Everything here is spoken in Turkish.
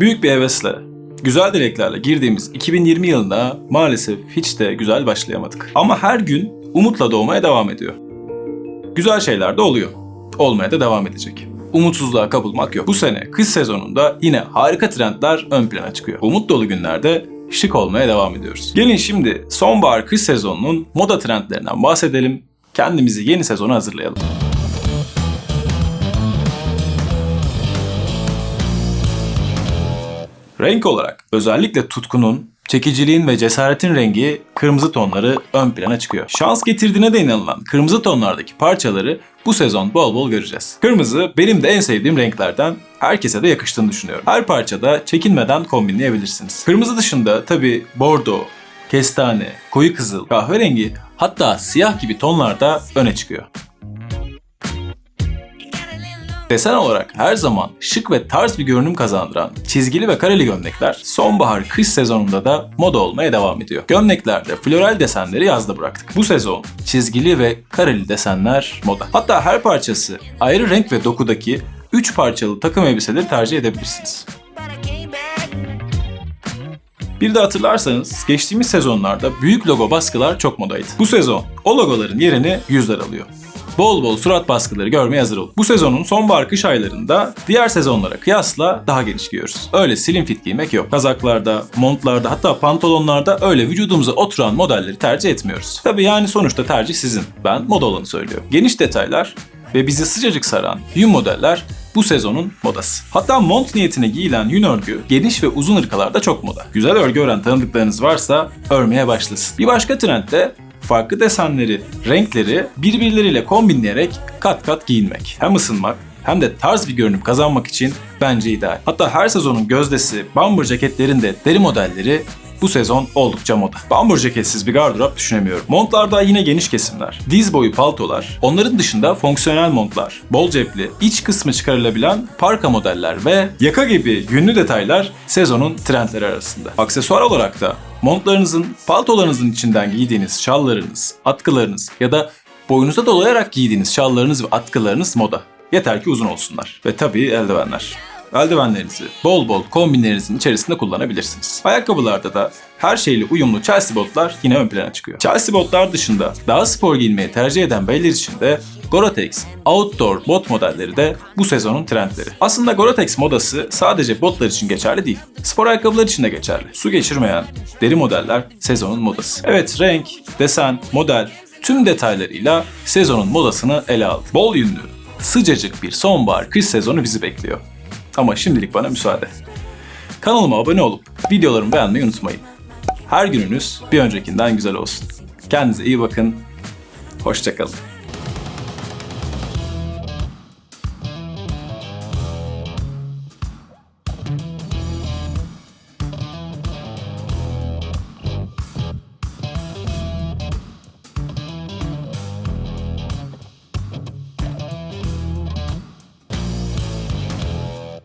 Büyük bir hevesle, güzel dileklerle girdiğimiz 2020 yılında maalesef hiç de güzel başlayamadık. Ama her gün umutla doğmaya devam ediyor. Güzel şeyler de oluyor. Olmaya da devam edecek. Umutsuzluğa kapılmak yok. Bu sene kış sezonunda yine harika trendler ön plana çıkıyor. Umut dolu günlerde şık olmaya devam ediyoruz. Gelin şimdi sonbahar kış sezonunun moda trendlerinden bahsedelim. Kendimizi yeni sezona hazırlayalım. Renk olarak özellikle tutkunun, çekiciliğin ve cesaretin rengi kırmızı tonları ön plana çıkıyor. Şans getirdiğine de inanılan kırmızı tonlardaki parçaları bu sezon bol bol göreceğiz. Kırmızı benim de en sevdiğim renklerden herkese de yakıştığını düşünüyorum. Her parçada çekinmeden kombinleyebilirsiniz. Kırmızı dışında tabi bordo, kestane, koyu kızıl, kahverengi hatta siyah gibi tonlarda öne çıkıyor. Desen olarak her zaman şık ve tarz bir görünüm kazandıran çizgili ve kareli gömlekler sonbahar kış sezonunda da moda olmaya devam ediyor. Gömleklerde floral desenleri yazda bıraktık. Bu sezon çizgili ve kareli desenler moda. Hatta her parçası ayrı renk ve dokudaki 3 parçalı takım elbiseleri tercih edebilirsiniz. Bir de hatırlarsanız geçtiğimiz sezonlarda büyük logo baskılar çok modaydı. Bu sezon o logoların yerini yüzler alıyor. Bol bol surat baskıları görmeye hazır olun. Bu sezonun sonbahar kış aylarında diğer sezonlara kıyasla daha geniş giyiyoruz. Öyle slim fit giymek yok. Kazaklarda, montlarda hatta pantolonlarda öyle vücudumuza oturan modelleri tercih etmiyoruz. Tabi yani sonuçta tercih sizin. Ben moda olanı söylüyorum. Geniş detaylar ve bizi sıcacık saran yün modeller bu sezonun modası. Hatta mont niyetine giyilen yün örgü geniş ve uzun ırkalarda çok moda. Güzel örgü ören tanıdıklarınız varsa örmeye başlasın. Bir başka trend de farklı desenleri, renkleri birbirleriyle kombinleyerek kat kat giyinmek. Hem ısınmak hem de tarz bir görünüm kazanmak için bence ideal. Hatta her sezonun gözdesi bomber ceketlerin de deri modelleri bu sezon oldukça moda. Bomber ceketsiz bir gardırop düşünemiyorum. Montlarda yine geniş kesimler, diz boyu paltolar, onların dışında fonksiyonel montlar, bol cepli, iç kısmı çıkarılabilen parka modeller ve yaka gibi yünlü detaylar sezonun trendleri arasında. Aksesuar olarak da montlarınızın, paltolarınızın içinden giydiğiniz şallarınız, atkılarınız ya da boyunuza dolayarak giydiğiniz şallarınız ve atkılarınız moda. Yeter ki uzun olsunlar. Ve tabii eldivenler. Eldivenlerinizi bol bol kombinlerinizin içerisinde kullanabilirsiniz. Ayakkabılarda da her şeyle uyumlu Chelsea botlar yine ön plana çıkıyor. Chelsea botlar dışında daha spor giyinmeyi tercih eden beyler için de Gore-Tex outdoor bot modelleri de bu sezonun trendleri. Aslında Gore-Tex modası sadece botlar için geçerli değil. Spor ayakkabılar için de geçerli. Su geçirmeyen deri modeller sezonun modası. Evet renk, desen, model tüm detaylarıyla sezonun modasını ele aldı. Bol yünlü, sıcacık bir sonbahar kış sezonu bizi bekliyor. Ama şimdilik bana müsaade. Kanalıma abone olup videolarımı beğenmeyi unutmayın. Her gününüz bir öncekinden güzel olsun. Kendinize iyi bakın. Hoşçakalın.